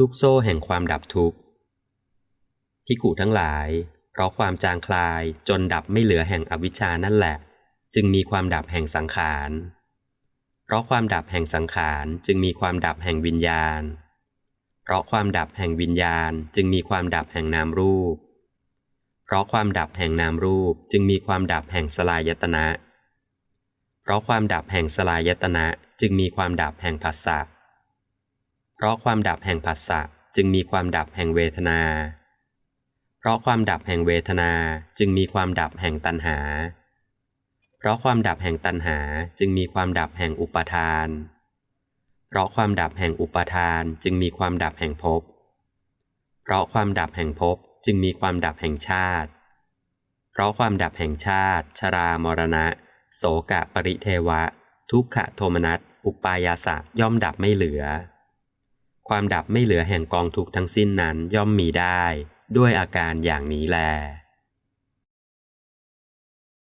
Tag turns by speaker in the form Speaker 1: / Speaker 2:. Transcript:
Speaker 1: ลูกโซ่แห่งความดับทุกข์พิกุทั้งหลาย เพราะความจางคลายจนดับไม่เหลือแห่งอวิชชานั่นแหละ จึงมีความดับแห่งสังขาร เพราะความดับแห่งสังขารจึงมีความดับแห่งวิญญาณ เพราะความดับแห่งวิญญาณจึงมีความดับแห่งนามรูป เพราะความดับแห่งนามรูปจึงมีความดับแห่งสลายตนะ เพราะความดับแห่งสลายตนะจึงมีความดับแห่งผัสสะ เพราะความดับแห่งผัสสะจึงมีความดับแห่งเวทนา เพราะความดับแห่งเวทนาจึงมีความดับแห่งตัณหา เพราะความดับแห่งตัณหาจึงมีความดับแห่งอุปทาน เพราะความดับแห่งอุปทานจึงมีความดับแห่งภพ เพราะความดับแห่งภพจึงมีความดับแห่งชาติ เพราะความดับแห่งชาติ ชรามรณะ โสกะปริเทวะ ทุกขโทมนัส อุปายาสะย่อมดับไม่เหลือ ความดับไม่เหลือแห่งกองทุกทั้งสิ้นนั้นย่อมมีได้ ด้วยอาการอย่างนี้แล